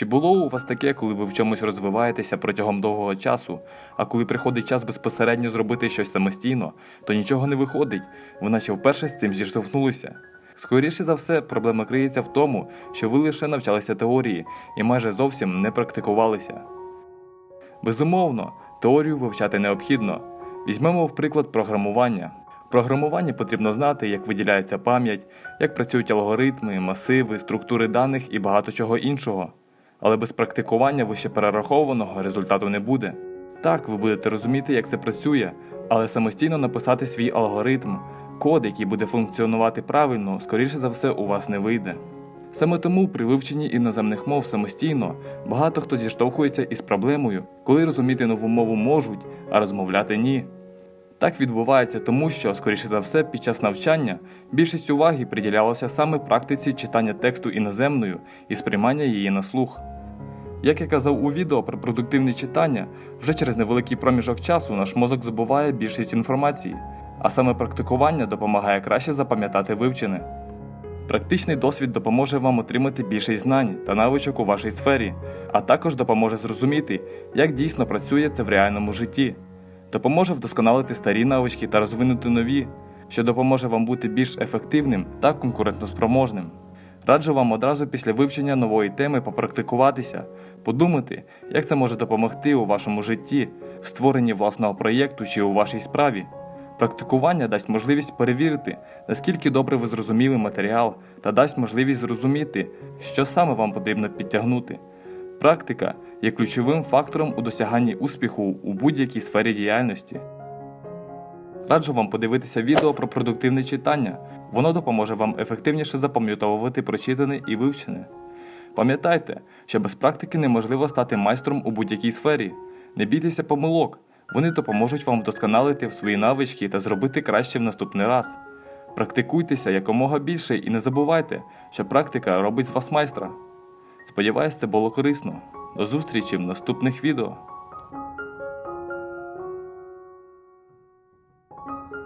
Чи було у вас таке, коли ви в чомусь розвиваєтеся протягом довгого часу, а коли приходить час безпосередньо зробити щось самостійно, то нічого не виходить, ви наче вперше з цим зіштовхнулися? Скоріше за все, проблема криється в тому, що ви лише навчалися теорії і майже зовсім не практикувалися. Безумовно, теорію вивчати необхідно. Візьмемо в приклад програмування. В програмуванні потрібно знати, як виділяється пам'ять, як працюють алгоритми, масиви, структури даних і багато чого іншого. Але без практикування вище перерахованого результату не буде. Так, ви будете розуміти, як це працює, але самостійно написати свій алгоритм, код, який буде функціонувати правильно, скоріше за все, у вас не вийде. Саме тому при вивченні іноземних мов самостійно багато хто зіштовхується із проблемою, коли розуміти нову мову можуть, а розмовляти ні. Так відбувається тому, що, скоріше за все, під час навчання більшість уваги приділялося саме практиці читання тексту іноземною і сприймання її на слух. Як я казав у відео про продуктивне читання, вже через невеликий проміжок часу наш мозок забуває більшість інформації, а саме практикування допомагає краще запам'ятати вивчене. Практичний досвід допоможе вам отримати більшість знань та навичок у вашій сфері, а також допоможе зрозуміти, як дійсно працює це в реальному житті. Допоможе вдосконалити старі навички та розвинути нові, що допоможе вам бути більш ефективним та конкурентоспроможним. Раджу вам одразу після вивчення нової теми попрактикуватися, подумати, як це може допомогти у вашому житті, в створенні власного проєкту чи у вашій справі. Практикування дасть можливість перевірити, наскільки добре ви зрозуміли матеріал, та дасть можливість зрозуміти, що саме вам потрібно підтягнути. Практика є ключовим фактором у досяганні успіху у будь-якій сфері діяльності. Раджу вам подивитися відео про продуктивне читання. Воно допоможе вам ефективніше запам'ятовувати прочитане і вивчене. Пам'ятайте, що без практики неможливо стати майстром у будь-якій сфері. Не бійтеся помилок, вони допоможуть вам вдосконалити свої навички та зробити краще в наступний раз. Практикуйтеся якомога більше і не забувайте, що практика робить з вас майстра. Сподіваюсь, це було корисно. До зустрічі в наступних відео. Thank you.